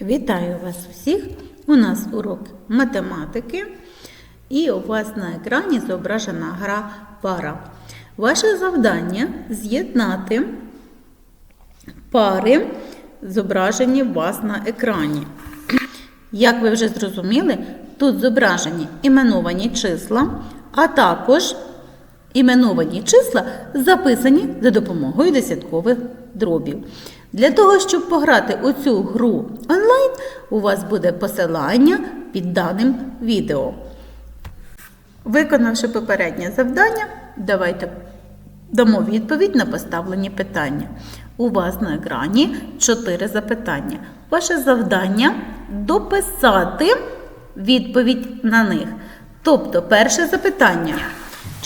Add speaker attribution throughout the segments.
Speaker 1: Вітаю вас всіх! У нас урок математики, і у вас на екрані зображена гра пара. Ваше завдання з'єднати пари, зображені у вас на екрані. Як ви вже зрозуміли, тут зображені іменовані числа, а також іменовані числа записані за допомогою десяткових дробів. Для того, щоб пограти у цю гру онлайн, у вас буде посилання під даним відео. Виконавши попереднє завдання, давайте дамо відповідь на поставлені питання. У вас на екрані 4 запитання. Ваше завдання дописати відповідь на них. Тобто, перше запитання.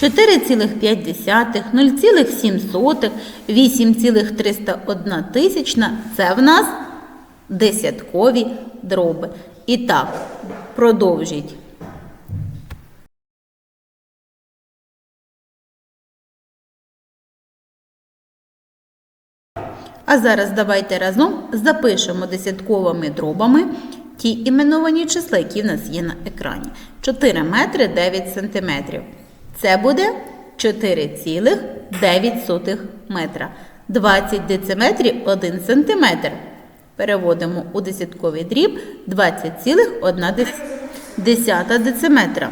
Speaker 1: 4,5, 0,7, 8,301 тисячна – це в нас десяткові дроби. І так, продовжіть. А зараз давайте разом запишемо десятковими дробами ті іменовані числа, які в нас є на екрані. 4 метри 9 сантиметрів. Це буде 4,9 метра. 20 дециметрів 1 сантиметр. Переводимо у десятковий дріб 20,1 дециметра.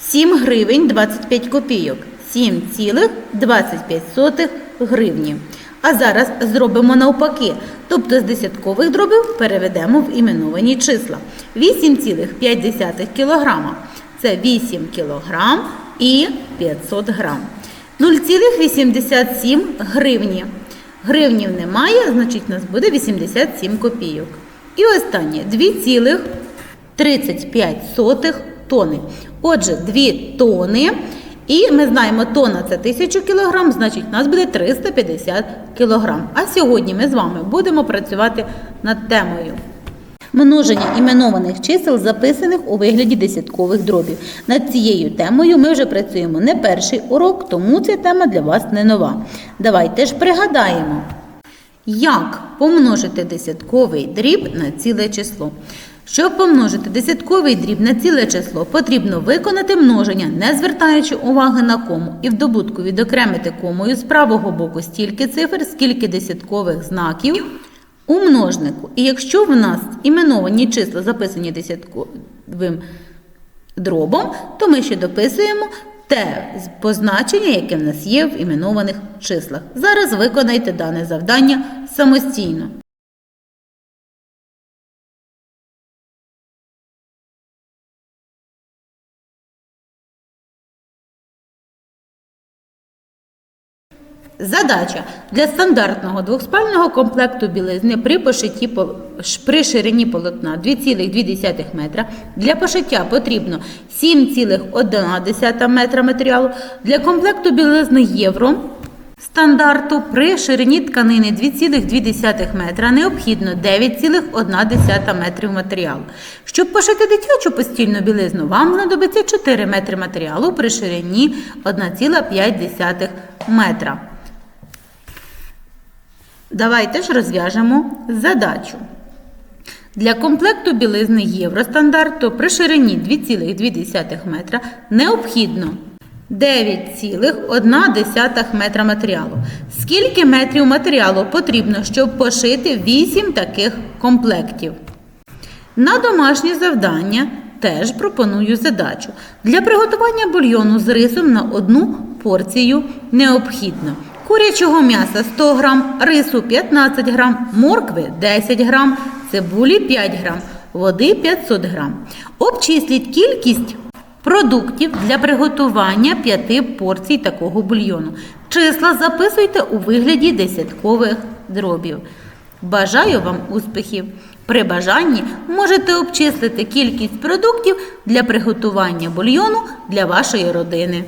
Speaker 1: 7 гривень 25 копійок. 7,25 гривні. А зараз зробимо навпаки. Тобто з десяткових дробів переведемо в іменовані числа. 8,5 кг. Це 8 кг і 500 грам. 0,87 гривні. Гривнів немає, значить у нас буде 87 копійок. І останнє 2,35 тони. Отже, 2 тони. І ми знаємо, тонна це 1000 кг, значить у нас буде 350 кг. А сьогодні ми з вами будемо працювати над темою. Множення іменованих чисел, записаних у вигляді десяткових дробів. Над цією темою ми вже працюємо не перший урок, тому ця тема для вас не нова. Давайте ж пригадаємо, як помножити десятковий дріб на ціле число. Щоб помножити десятковий дріб на ціле число, потрібно виконати множення, не звертаючи уваги на кому, і в добутку відокремити комою з правого боку стільки цифр, скільки десяткових знаків у множнику. І якщо в нас іменовані числа записані десятковим дробом, то ми ще дописуємо те позначення, яке в нас є в іменованих числах. Зараз виконайте дане завдання самостійно. Задача для стандартного двохспального комплекту білизни при пошитті при ширині полотна 2,2 метра. Для пошиття потрібно 7,1 метра матеріалу. Для комплекту білизни євро стандарту при ширині тканини 2,2 метра необхідно 9,1 метрів матеріалу. Щоб пошити дитячу постільну білизну, вам знадобиться 4 метри матеріалу при ширині 1,5 метра. Давайте ж розв'яжемо задачу. Для комплекту білизни Євростандарту при ширині 2,2 метра необхідно 9,1 метра матеріалу. Скільки метрів матеріалу потрібно, щоб пошити 8 таких комплектів? На домашнє завдання теж пропоную задачу. Для приготування бульйону з рисом на одну порцію необхідно курячого м'яса 100 г, рису 15 г, моркви 10 г, цибулі 5 г, води 500 г. Обчисліть кількість продуктів для приготування 5 порцій такого бульйону. Числа записуйте у вигляді десяткових дробів. Бажаю вам успіхів! При бажанні можете обчислити кількість продуктів для приготування бульйону для вашої родини.